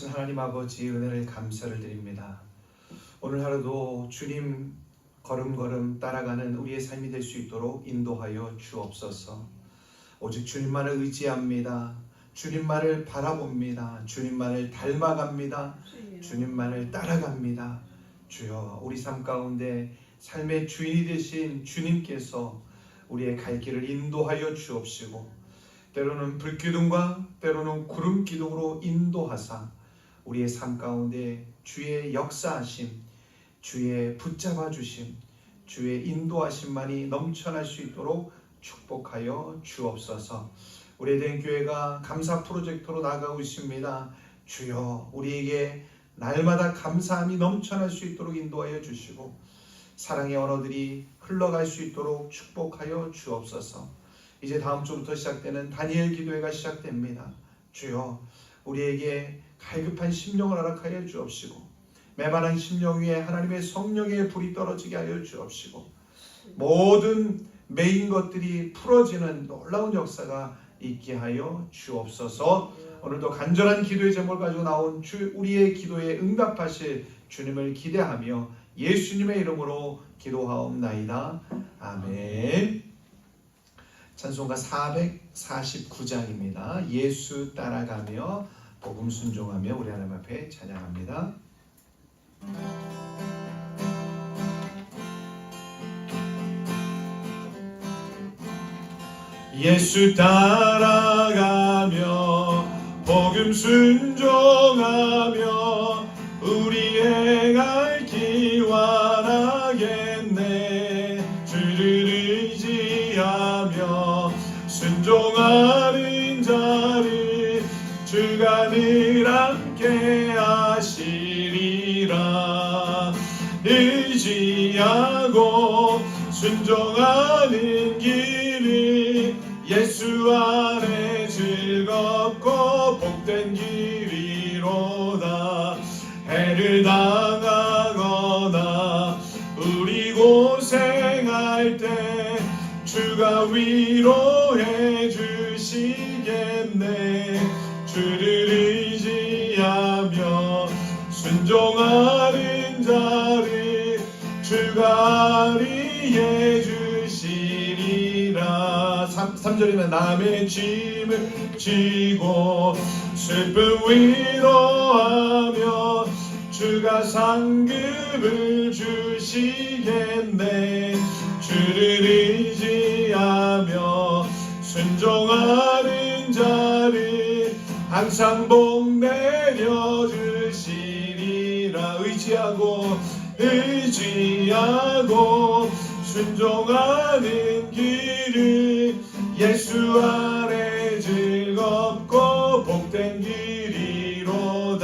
하나님 아버지 은혜를 감사를 드립니다. 오늘 하루도 주님 걸음걸음 따라가는 우리의 삶이 될 수 있도록 인도하여 주옵소서. 오직 주님만을 의지합니다. 주님만을 바라봅니다. 주님만을 닮아갑니다. 주님만을 따라갑니다. 주여 우리 삶 가운데 삶의 주인이 되신 주님께서 우리의 갈 길을 인도하여 주옵시고 때로는 불기둥과 때로는 구름 기둥으로 인도하사 우리의 삶 가운데 주의 역사하심, 주의 붙잡아 주심, 주의 인도하심만이 넘쳐날 수 있도록 축복하여 주옵소서. 우리 된 교회가 감사 프로젝트로 나가고 있습니다. 주여 우리에게 날마다 감사함이 넘쳐날 수 있도록 인도하여 주시고 사랑의 언어들이 흘러갈 수 있도록 축복하여 주옵소서. 이제 다음 주부터 시작되는 다니엘 기도회가 시작됩니다. 주여 우리에게 갈급한 심령을 허락하여 주옵시고 메마른 심령 위에 하나님의 성령의 불이 떨어지게 하여 주옵시고 모든 메인 것들이 풀어지는 놀라운 역사가 있게 하여 주옵소서. 오늘도 간절한 기도의 제목을 가지고 나온 주 우리의 기도에 응답하실 주님을 기대하며 예수님의 이름으로 기도하옵나이다. 아멘. 찬송가 449장입니다. 예수 따라가며 복음 순종하며 우리 하나님 앞에 찬양합니다. 예수 따라가며 복음 순종하며 예수 안에 즐겁고 복된 길이로다. 해를 당하거나 우리 고생할 때 주가 위로해 주시겠네. 주를 의지하며 순종하는 자를 주가 아리해 주시리라 3, 3절이면 남의 짐을 지고 슬픔 위로하며 주가 상급을 주시겠네. 주를 의지하며 순종하는 자를 항상 복 내려 주시리라. 의지하고 의지하고 순종하는 길을 예수 안에 즐겁고 복된 길이로다.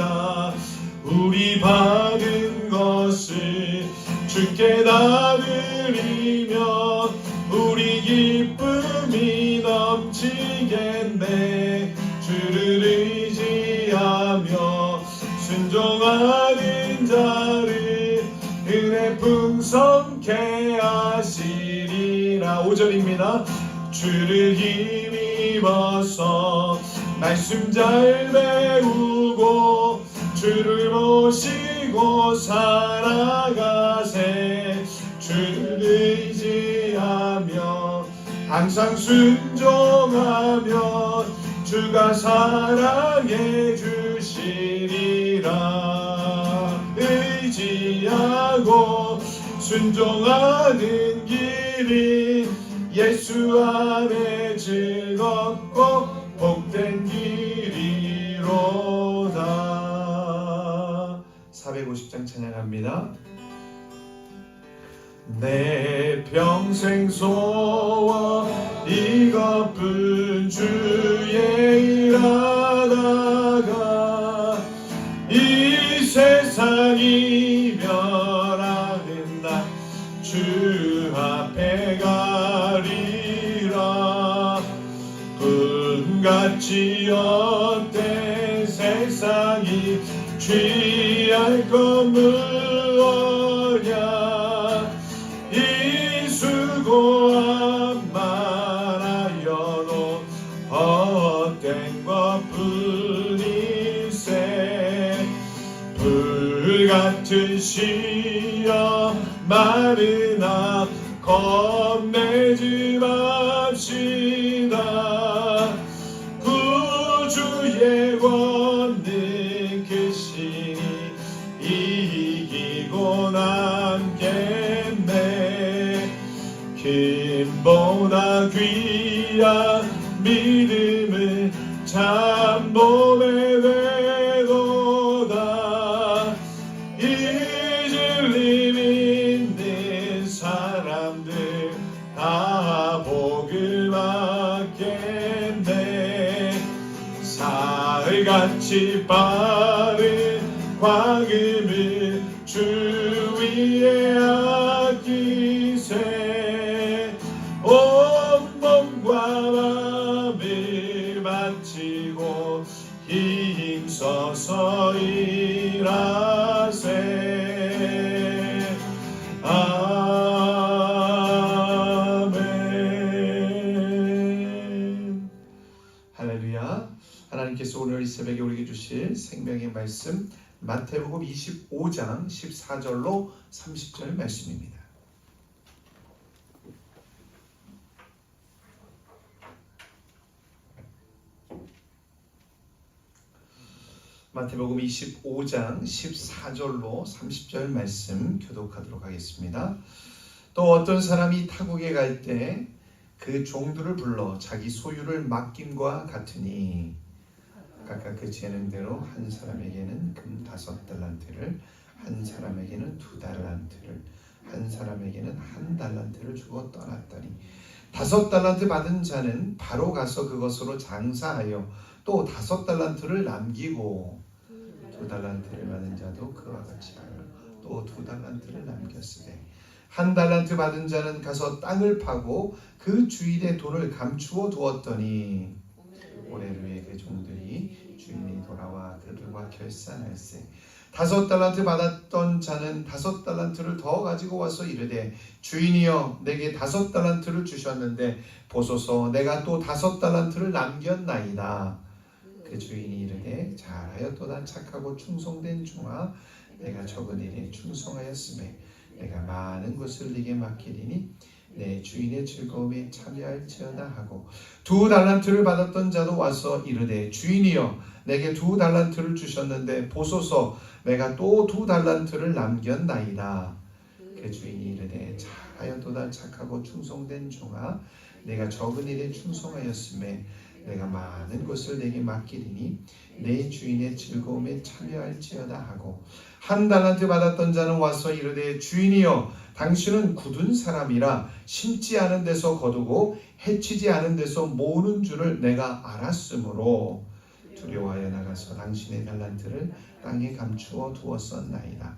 우리 받은 것을 주께 다 드리며 우리 기쁨이 넘치겠네. 주를 의지하며 순종하는 자를 은혜 풍성케 하시리라. 5절입니다 주를 힘입어서 말씀 잘 배우고 주를 모시고 살아가세. 주를 의지하며 항상 순종하며 주가 사랑해 주시리라. 의지하고 순종하는 길이 예수 안에 즐겁고 복된 길이로다. 450장 찬양합니다. 내 평생 소원 이것뿐 주의 일 어때 세상이 취할 것 무엇냐 이 수고한 말하여도 헛된 것뿐일세. 불같은 시험 마르나 겁내지 맙 참몸에 되도다 이슬림 있는 사람들 다 복을 받겠네. 사흘같이 빠른 광음을 주 위에 마태복음 25장 14절로 30절 말씀입니다. 마태복음 25장 14절로 30절 말씀 교독하도록 하겠습니다. 또 어떤 사람이 타국에 갈 때 그 종들을 불러 자기 소유를 맡김과 같으니 각각 그 재능대로 한 사람에게는 금 다섯 달란트를 한 사람에게는 두 달란트를 한 사람에게는 한 달란트를 주고 떠났더니 다섯 달란트 받은 자는 바로 가서 그것으로 장사하여 또 다섯 달란트를 남기고 두 달란트를 받은 자도 그와 같이 하여 또 두 달란트를 남겼으되 한 달란트 받은 자는 가서 땅을 파고 그 주일에 돈을 감추어 두었더니 위해 그 종들이 주인이 돌아와 그들과 결산할세. 다섯 달란트 받았던 자는 다섯 달란트를 더 가지고 와서 이르되 주인이여 내게 다섯 달란트를 주셨는데 보소서 내가 또 다섯 달란트를 남겼나이다. 그 주인이 이르되 잘하였도다. 착하고 충성된 종아 내가 적은 일에 충성하였음에 내가 많은 것을 네게 맡기리니 내 주인의 즐거움에 참여할지어다 하고 두 달란트를 받았던 자도 와서 이르되 주인이여 내게 두 달란트를 주셨는데 보소서 내가 또 두 달란트를 남겼나이다. 그 주인이 이르되 잘하였도다 착하고 충성된 종아 내가 적은 일에 충성하였음에 내가 많은 것을 내게 맡기리니 내 주인의 즐거움에 참여할지어다 하고 한 달란트 받았던 자는 와서 이르되 주인이여 당신은 굳은 사람이라 심지 않은 데서 거두고 해치지 않은 데서 모으는 줄을 내가 알았으므로 두려워하여 나가서 당신의 달란트를 땅에 감추어 두었었나이다.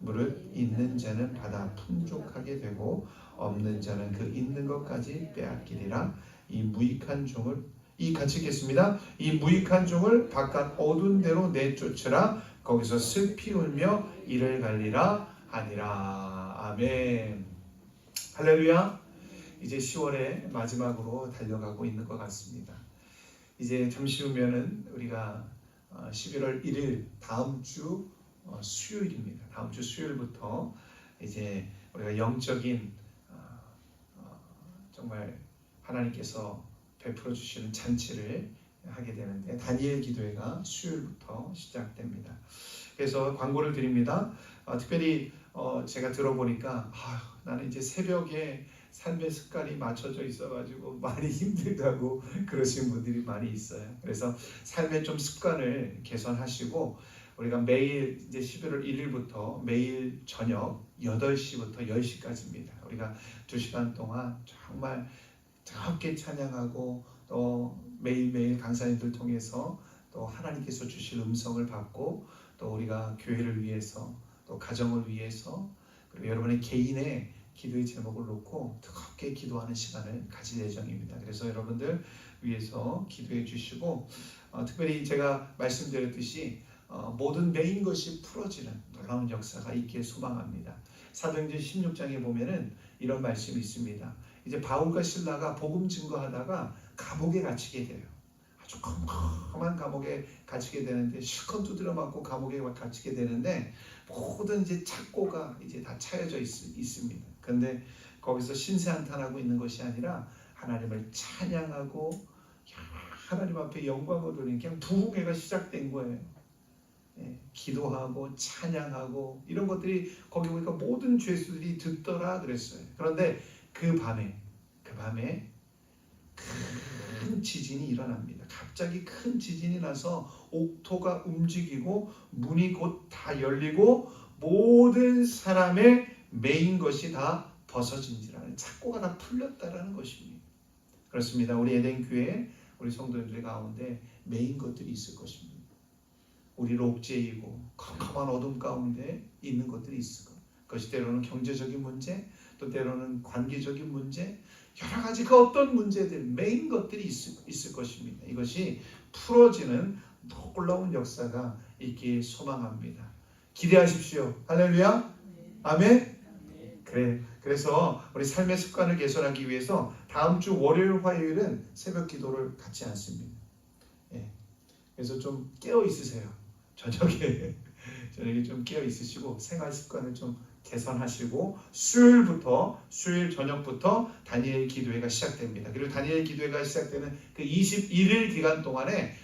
무릇 있는 자는 받아 풍족하게 되고 없는 자는 그 있는 것까지 빼앗기리라. 이 무익한 종을 이 같이 읽겠습니다. 이 무익한 종을 바깥 어두운 데로 내쫓으라. 거기서 슬피 울며 이를 갈리라 하니라. 아멘. 할렐루야. 이제 10월의 마지막으로 달려가고 있는 것 같습니다. 이제 잠시 후면은 우리가 11월 1일 다음 주 어, 수요일입니다. 다음 주 수요일부터 이제 우리가 영적인 어, 어, 정말 하나님께서 베풀어 주시는 잔치를 하게 되는데 다니엘 기도회가 수요일부터 시작됩니다. 그래서 광고를 드립니다. 특별히 제가 들어보니까 아, 나는 이제 새벽에 삶의 습관이 맞춰져 있어가지고 많이 힘들다고 그러신 분들이 많이 있어요. 그래서 삶의 좀 습관을 개선하시고 우리가 매일 이제 11월 1일부터 매일 저녁 8시부터 10시까지입니다. 우리가 2시간 동안 정말 함께 찬양하고 또 매일매일 강사님들 통해서 또 하나님께서 주실 음성을 받고 또 우리가 교회를 위해서 또 가정을 위해서 그리고 여러분의 개인의 기도의 제목을 놓고 뜨겁게 기도하는 시간을 가질 예정입니다. 그래서 여러분들 위해서 기도해 주시고 어, 특별히 제가 말씀드렸듯이 어, 모든 메인 것이 풀어지는 놀라운 역사가 있길 소망합니다. 사도행전 16장에 보면은 이런 말씀이 있습니다. 이제 바울과 신라가 복음 증거하다가 감옥에 갇히게 돼요. 아주 컴컴한 감옥에 갇히게 되는데 실컷 두드려 맞고 감옥에 갇히게 되는데 모든 이제 착고가 이제 다 차여져 있, 습니다 그런데 거기서 신세한탄하고 있는 것이 아니라 하나님을 찬양하고 하나님 앞에 영광을 돌리는 그냥 부흥회가 시작된 거예요. 예, 기도하고 찬양하고 이런 것들이 거기 보니까 모든 죄수들이 듣더라 그랬어요. 그런데 그 밤에 그 밤에 큰 지진이 일어납니다. 갑자기 큰 지진이 나서 옥토가 움직이고 문이 곧 다 열리고 모든 사람의 메인 것이 다 벗어진지라는 착고가 다 풀렸다라는 것입니다. 그렇습니다. 우리 에덴 교회 우리 성도들 가운데 메인 것들이 있을 것입니다. 우리를 옥죄이고 컴컴한 어둠 가운데 있는 것들이 있을 것. 그것이 때로는 경제적인 문제, 또 때로는 관계적인 문제, 여러 가지 그 어떤 문제들, 메인 것들이 있을, 있을 것입니다. 이것이 풀어지는 놀라운 역사가 있길 소망합니다. 기대하십시오. 할렐루야. 아멘. 그래. 그래서 우리 삶의 습관을 개선하기 위해서 다음 주 월요일, 화요일은 새벽 기도를 갖지 않습니다. 예. 그래서 좀 깨어 있으세요. 저녁에 저녁에 좀 깨어 있으시고 생활 습관을 좀 개선하시고 수요일부터 수요일 저녁부터 다니엘 기도회가 시작됩니다. 그리고 다니엘 기도회가 시작되는 그 21일 기간 동안에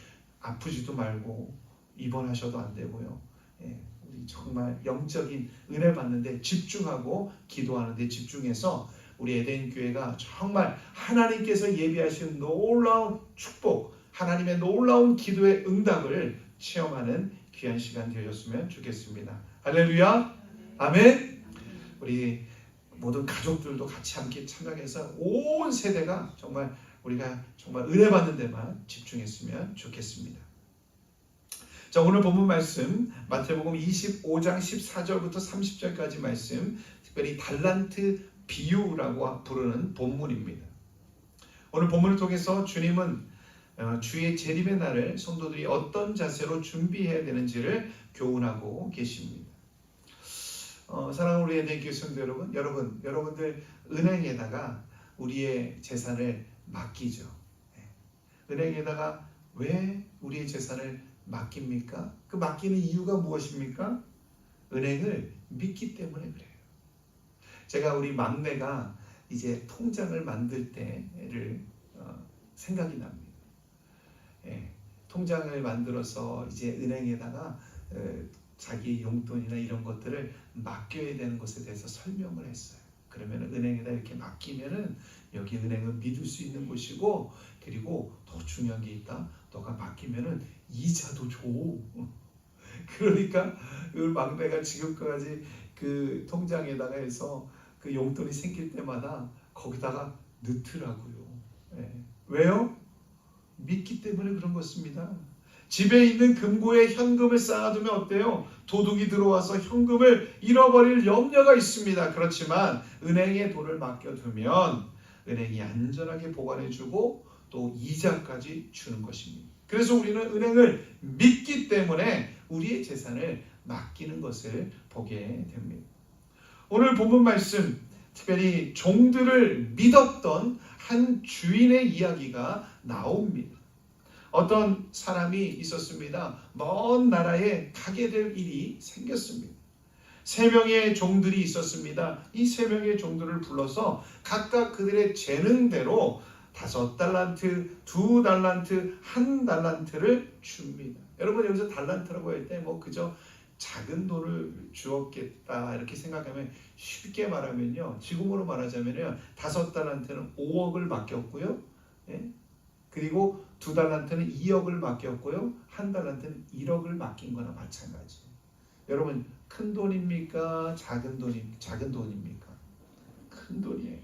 아프지도 말고 입원하셔도 안 되고요. 예, 우리 정말 영적인 은혜 받는데 집중하고 기도하는데 집중해서 우리 에덴 교회가 정말 하나님께서 예비하신 놀라운 축복, 하나님의 놀라운 기도의 응답을 체험하는 귀한 시간 되셨으면 좋겠습니다. 할렐루야. 아멘. 우리 모든 가족들도 같이 함께 참여해서 온 세대가 정말 우리가 정말 은혜 받는 데만 집중했으면 좋겠습니다. 자, 오늘 본문 말씀 마태복음 25장 14절부터 30절까지 말씀 특별히 달란트 비유라고 부르는 본문입니다. 오늘 본문을 통해서 주님은 어, 주의 재림의 날을 성도들이 어떤 자세로 준비해야 되는지를 교훈하고 계십니다. 어, 사랑하는 우리 애들 교수님들 여러분, 여러분, 여러분들 은행에다가 우리의 재산을 맡기죠. 네. 은행에다가 왜 우리의 재산을 맡깁니까? 그 맡기는 이유가 무엇입니까? 은행을 믿기 때문에 그래요. 제가 우리 막내가 이제 통장을 만들 때를 어, 생각이 납니다. 예, 통장을 만들어서 이제 은행에다가 어, 자기 용돈이나 이런 것들을 맡겨야 되는 것에 대해서 설명을 했어요. 그러면 은행에다 이렇게 맡기면은 여기 은행은 믿을 수 있는 곳이고 그리고 더 중요한 게 있다. 너가 맡기면은 이자도 줘. 그러니까 그 막내가 지금까지 그 통장에다가 해서 그 용돈이 생길 때마다 거기다가 넣더라고요. 예. 왜요? 믿기 때문에 그런 것입니다. 집에 있는 금고에 현금을 쌓아두면 어때요? 도둑이 들어와서 현금을 잃어버릴 염려가 있습니다. 그렇지만 은행에 돈을 맡겨두면 은행이 안전하게 보관해주고 또 이자까지 주는 것입니다. 그래서 우리는 은행을 믿기 때문에 우리의 재산을 맡기는 것을 보게 됩니다. 오늘 본문 말씀 특별히 종들을 믿었던 한 주인의 이야기가 나옵니다. 어떤 사람이 있었습니다. 먼 나라에 가게 될 일이 생겼습니다. 세 명의 종들이 있었습니다. 이 세 명의 종들을 불러서 각각 그들의 재능대로 다섯 달란트, 두 달란트, 한 달란트를 줍니다. 여러분 여기서 달란트라고 할 때 뭐 그저 작은 돈을 주었겠다 이렇게 생각하면 쉽게 말하면요. 지금으로 말하자면요. 다섯 달란트는 5억을 맡겼고요. 예? 그리고 두 달란트는 2억을 맡겼고요. 한 달란트는 1억을 맡긴 거나 마찬가지예요. 여러분 큰 돈입니까? 작은 돈이 작은 돈입니까? 큰 돈이에요.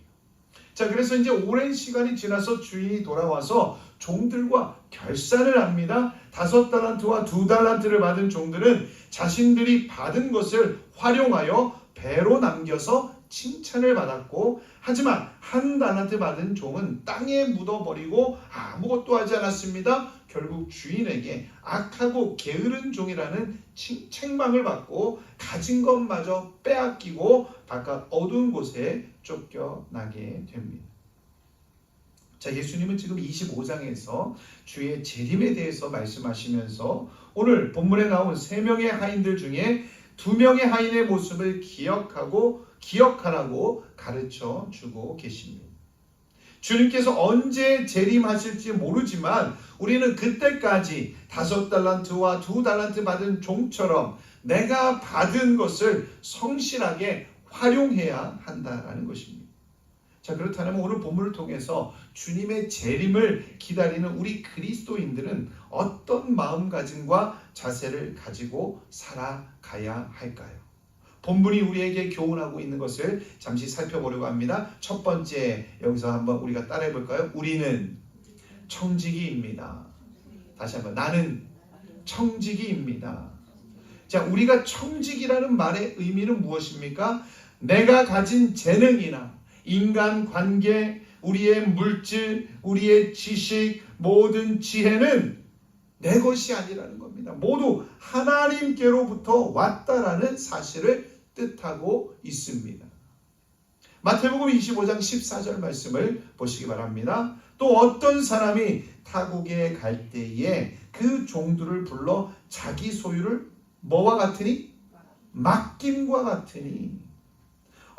자, 그래서 이제 오랜 시간이 지나서 주인이 돌아와서 종들과 결산을 합니다. 다섯 달란트와 두 달란트를 받은 종들은 자신들이 받은 것을 활용하여 배로 남겨서 칭찬을 받았고 하지만 한 달란트 받은 종은 땅에 묻어버리고 아무것도 하지 않았습니다. 결국 주인에게 악하고 게으른 종이라는 칭- 책망을 받고 가진 것마저 빼앗기고 바깥 어두운 곳에 쫓겨나게 됩니다. 자, 예수님은 지금 25장에서 주의 재림에 대해서 말씀하시면서 오늘 본문에 나온 세 명의 하인들 중에 두 명의 하인의 모습을 기억하고 기억하라고 가르쳐 주고 계십니다. 주님께서 언제 재림하실지 모르지만 우리는 그때까지 다섯 달란트와 두 달란트 받은 종처럼 내가 받은 것을 성실하게 활용해야 한다라는 것입니다. 자 그렇다면 오늘 본문을 통해서 주님의 재림을 기다리는 우리 그리스도인들은 어떤 마음가짐과 자세를 가지고 살아가야 할까요? 본문이 우리에게 교훈하고 있는 것을 잠시 살펴보려고 합니다. 첫 번째 여기서 한번 우리가 따라해 볼까요? 우리는 청지기입니다. 다시 한번 나는 청지기입니다. 자, 우리가 청지기라는 말의 의미는 무엇입니까? 내가 가진 재능이나 인간 관계, 우리의 물질, 우리의 지식, 모든 지혜는 내 것이 아니라는 겁니다. 모두 하나님께로부터 왔다라는 사실을 뜻하고 있습니다. 마태복음 25장 14절 말씀을 보시기 바랍니다. 또 어떤 사람이 타국에 갈 때에 그 종들을 불러 자기 소유를 뭐와 같으니 맡김과 같으니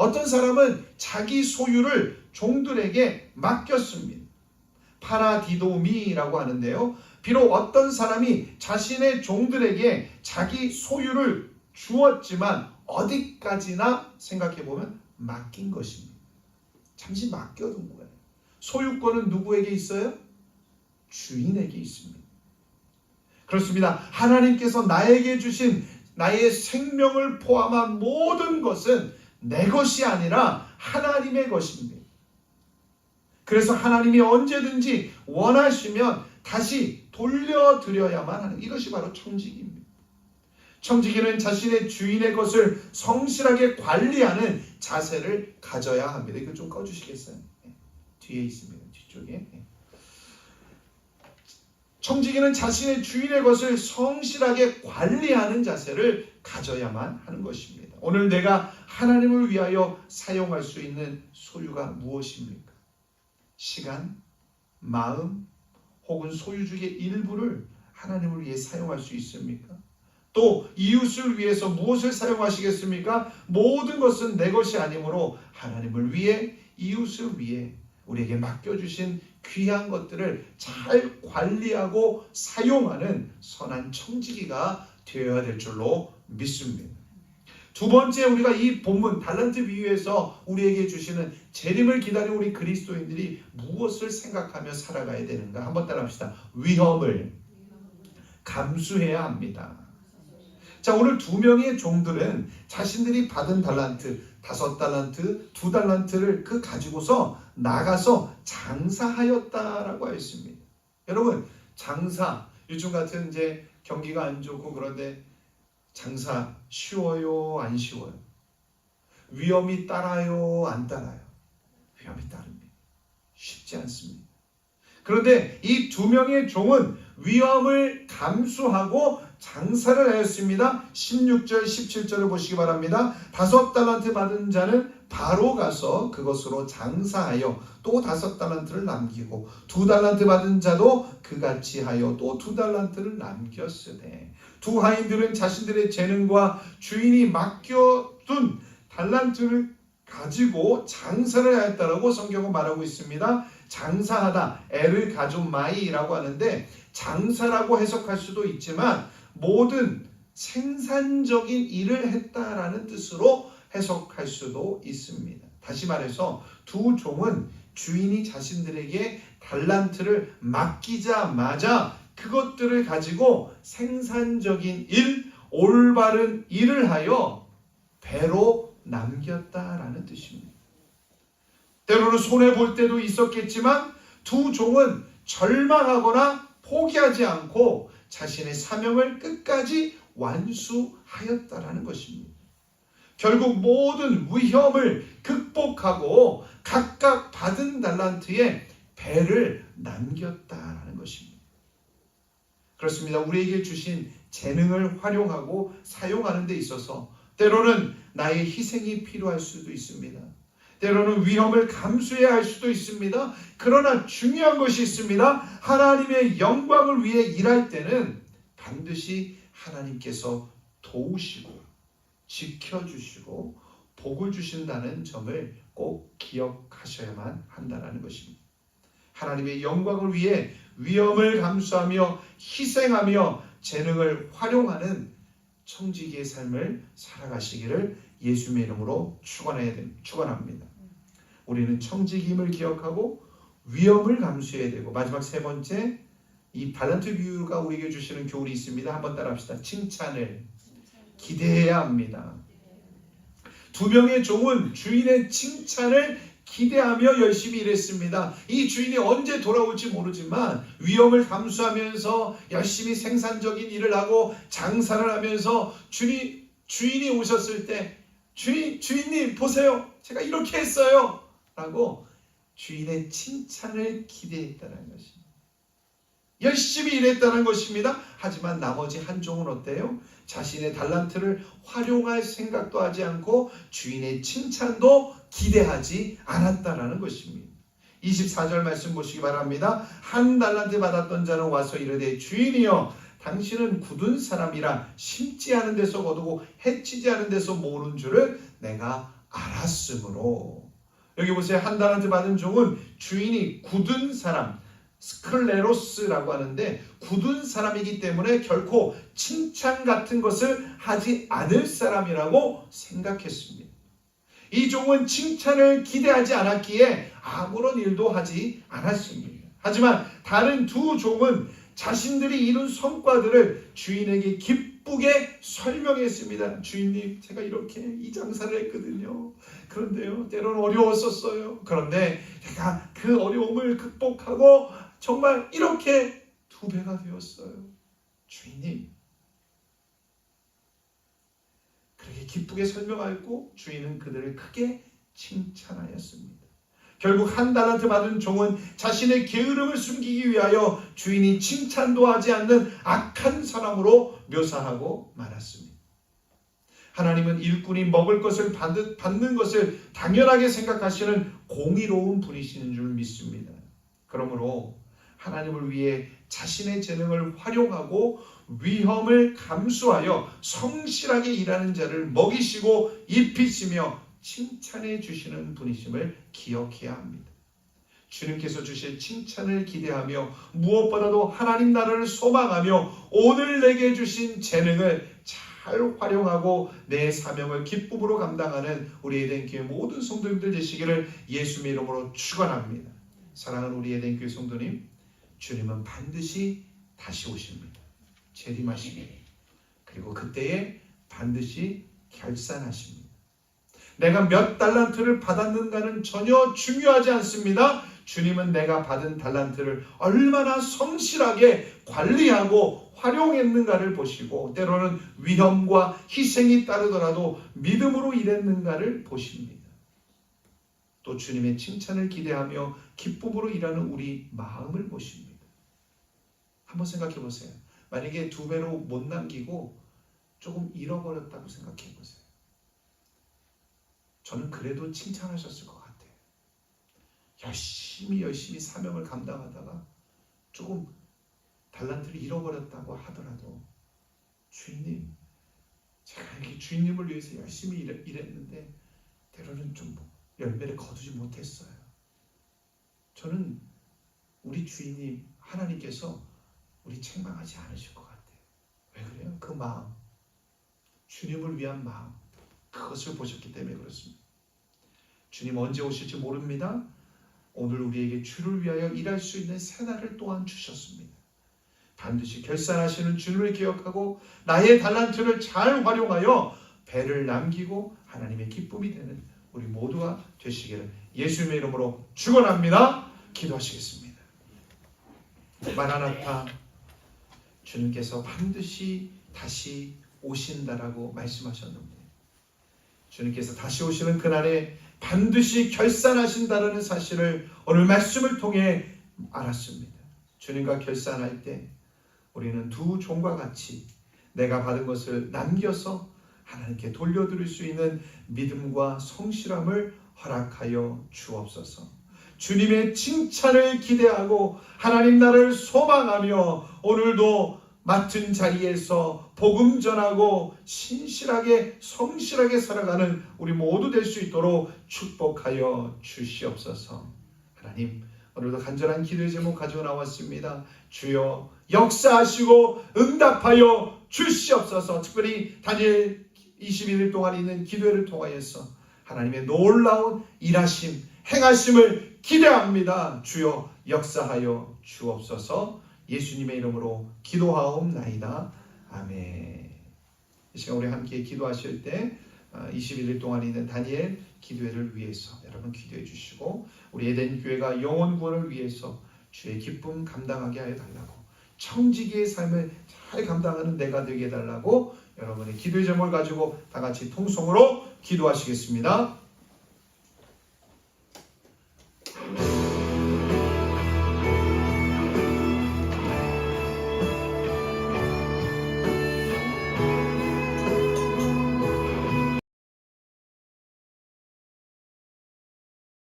어떤 사람은 자기 소유를 종들에게 맡겼습니다. 파라디도미라고 하는데요. 비록 어떤 사람이 자신의 종들에게 자기 소유를 주었지만 어디까지나 생각해 보면 맡긴 것입니다. 잠시 맡겨둔 거예요. 소유권은 누구에게 있어요? 주인에게 있습니다. 그렇습니다. 하나님께서 나에게 주신 나의 생명을 포함한 모든 것은 내 것이 아니라 하나님의 것입니다. 그래서 하나님이 언제든지 원하시면 다시 돌려드려야만 하는 이것이 바로 청지기입니다. 청지기는 자신의 주인의 것을 성실하게 관리하는 자세를 가져야 합니다. 이거 좀 꺼주시겠어요? 네. 뒤에 있습니다. 뒤쪽에. 네. 청지기는 자신의 주인의 것을 성실하게 관리하는 자세를 가져야만 하는 것입니다. 오늘 내가 하나님을 위하여 사용할 수 있는 소유가 무엇입니까? 시간, 마음, 혹은 소유주의 일부를 하나님을 위해 사용할 수 있습니까? 또 이웃을 위해서 무엇을 사용하시겠습니까? 모든 것은 내 것이 아니므로 하나님을 위해 이웃을 위해 우리에게 맡겨주신 귀한 것들을 잘 관리하고 사용하는 선한 청지기가 되어야 될 줄로 믿습니다. 두 번째 우리가 이 본문 달란트 비유에서 우리에게 주시는 재림을 기다리는 우리 그리스도인들이 무엇을 생각하며 살아가야 되는가 한번 따라합시다. 위험을 감수해야 합니다. 자 오늘 두 명의 종들은 자신들이 받은 달란트 다섯 달란트 두 달란트를 그 가지고서 나가서 장사하였다라고 하였습니다. 여러분 장사 요즘 같은 이제 경기가 안 좋고 그런데 장사 쉬워요 안 쉬워요? 위험이 따라요 안 따라요? 위험이 따릅니다. 쉽지 않습니다. 그런데 이 두 명의 종은 위험을 감수하고 장사를 하였습니다. 16절, 17절을 보시기 바랍니다. 다섯 달란트 받은 자는 바로 가서 그것으로 장사하여 또 다섯 달란트를 남기고 두 달란트 받은 자도 그같이 하여 또 두 달란트를 남겼으되 두 하인들은 자신들의 재능과 주인이 맡겨둔 달란트를 가지고 장사를 하였다라고 성경은 말하고 있습니다. 장사하다 에르 가존마이라고 하는데 장사라고 해석할 수도 있지만 모든 생산적인 일을 했다라는 뜻으로 해석할 수도 있습니다. 다시 말해서 두 종은 주인이 자신들에게 달란트를 맡기자마자 그것들을 가지고 생산적인 일, 올바른 일을 하여 배로 남겼다라는 뜻입니다. 때로는 손해 볼 때도 있었겠지만 두 종은 절망하거나 포기하지 않고 자신의 사명을 끝까지 완수하였다라는 것입니다. 결국 모든 위험을 극복하고 각각 받은 달란트에 배를 남겼다라는 것입니다. 그렇습니다. 우리에게 주신 재능을 활용하고 사용하는 데 있어서 때로는 나의 희생이 필요할 수도 있습니다. 때로는 위험을 감수해야 할 수도 있습니다. 그러나 중요한 것이 있습니다. 하나님의 영광을 위해 일할 때는 반드시 하나님께서 도우시고 지켜주시고 복을 주신다는 점을 꼭 기억하셔야만 한다는 것입니다. 하나님의 영광을 위해 위험을 감수하며 희생하며 재능을 활용하는 청지기의 삶을 살아가시기를 예수님의 이름으로 축원해야. 축원합니다. 우리는 청지기임을 기억하고 위험을 감수해야 되고 마지막 세 번째 이 달란트 비유가 우리에게 주시는 교훈이 있습니다. 한번 따라합시다. 칭찬을 기대해야 합니다. 두 명의 종은 주인의 칭찬을 기대하며 열심히 일했습니다. 이 주인이 언제 돌아올지 모르지만 위험을 감수하면서 열심히 생산적인 일을 하고 장사를 하면서 주인, 주인이 오셨을 때 주인, 주인님 보세요. 제가 이렇게 했어요. 라고 주인의 칭찬을 기대했다는 것입니다. 열심히 일했다는 것입니다. 하지만 나머지 한 종은 어때요? 자신의 달란트를 활용할 생각도 하지 않고 주인의 칭찬도 기대하지 않았다라는 것입니다. 24절 말씀 보시기 바랍니다. 한 달란트 받았던 자는 와서 이르되 주인이여 당신은 굳은 사람이라 심지 않은 데서 거두고 해치지 않은 데서 모른 줄을 내가 알았으므로 여기 보세요. 한 달란트 받은 종은 주인이 굳은 사람 스클레로스라고 하는데 굳은 사람이기 때문에 결코 칭찬 같은 것을 하지 않을 사람이라고 생각했습니다. 이 종은 칭찬을 기대하지 않았기에 아무런 일도 하지 않았습니다. 하지만 다른 두 종은 자신들이 이룬 성과들을 주인에게 기쁘게 설명했습니다. 주인님, 제가 이렇게 이 장사를 했거든요. 그런데요, 때로는 어려웠었어요. 그런데 제가 그 어려움을 극복하고 정말 이렇게 두 배가 되었어요. 주인님. 그렇게 기쁘게 설명하였고 주인은 그들을 크게 칭찬하였습니다. 결국 한 달란트 받은 종은 자신의 게으름을 숨기기 위하여 주인이 칭찬도 하지 않는 악한 사람으로 묘사하고 말았습니다. 하나님은 일꾼이 먹을 것을 받는 것을 당연하게 생각하시는 공의로운 분이시는 줄 믿습니다. 그러므로 하나님을 위해 자신의 재능을 활용하고 위험을 감수하여 성실하게 일하는 자를 먹이시고 입히시며 칭찬해 주시는 분이심을 기억해야 합니다. 주님께서 주실 칭찬을 기대하며 무엇보다도 하나님 나라를 소망하며 오늘 내게 주신 재능을 잘 활용하고 내 사명을 기쁨으로 감당하는 우리 에덴교회 모든 성도님들 되시기를 예수님의 이름으로 축원합니다. 사랑하는 우리 에덴교회 성도님, 주님은 반드시 다시 오십니다. 재림하십니다. 그리고 그때에 반드시 결산하십니다. 내가 몇 달란트를 받았는가는 전혀 중요하지 않습니다. 주님은 내가 받은 달란트를 얼마나 성실하게 관리하고 활용했는가를 보시고 때로는 위험과 희생이 따르더라도 믿음으로 일했는가를 보십니다. 또 주님의 칭찬을 기대하며 기쁨으로 일하는 우리 마음을 보십니다. 한번 생각해 보세요. 만약에 두 배로 못 남기고 조금 잃어버렸다고 생각해 보세요. 저는 그래도 칭찬하셨을 것 같아요. 열심히 열심히 사명을 감당하다가 조금 달란트를 잃어버렸다고 하더라도 주인님, 제가 이렇게 주인님을 위해서 열심히 일했는데 때로는 좀 열매를 거두지 못했어요. 저는 우리 주인님 하나님께서 우리 책망하지 않으실 것 같아요. 왜 그래요? 그 마음, 주님을 위한 마음, 그것을 보셨기 때문에 그렇습니다. 주님 언제 오실지 모릅니다. 오늘 우리에게 주를 위하여 일할 수 있는 새날을 또한 주셨습니다. 반드시 결산하시는 주님을 기억하고 나의 달란트를 잘 활용하여 배를 남기고 하나님의 기쁨이 되는 우리 모두가 되시기를 예수님의 이름으로 축원합니다. 기도하시겠습니다. 마라나타 주님께서 반드시 다시 오신다라고 말씀하셨는데 주님께서 다시 오시는 그날에 반드시 결산하신다는 사실을 오늘 말씀을 통해 알았습니다. 주님과 결산할 때 우리는 두 종과 같이 내가 받은 것을 남겨서 하나님께 돌려드릴 수 있는 믿음과 성실함을 허락하여 주옵소서. 주님의 칭찬을 기대하고 하나님 나라를 소망하며 오늘도 맡은 자리에서 복음 전하고 신실하게 성실하게 살아가는 우리 모두 될 수 있도록 축복하여 주시옵소서. 하나님 오늘도 간절한 기도의 제목 가지고 나왔습니다. 주여 역사하시고 응답하여 주시옵소서. 특별히 다니엘 21일 동안 있는 기도회를 통하여서 하나님의 놀라운 일하심, 행하심을 기대합니다. 주여 역사하여 주옵소서. 예수님의 이름으로 기도하옵나이다. 아멘. 이 시간 우리 함께 기도하실 때 21일 동안 있는 다니엘 기도회를 위해서 여러분 기도해 주시고 우리 에덴 교회가 영혼 구원을 위해서 주의 기쁨 감당하게 하여 달라고 청지기의 삶을 잘 감당하는 내가 되게 해달라고 여러분의 기도의 제목을 가지고 다 같이 통성으로 기도하시겠습니다.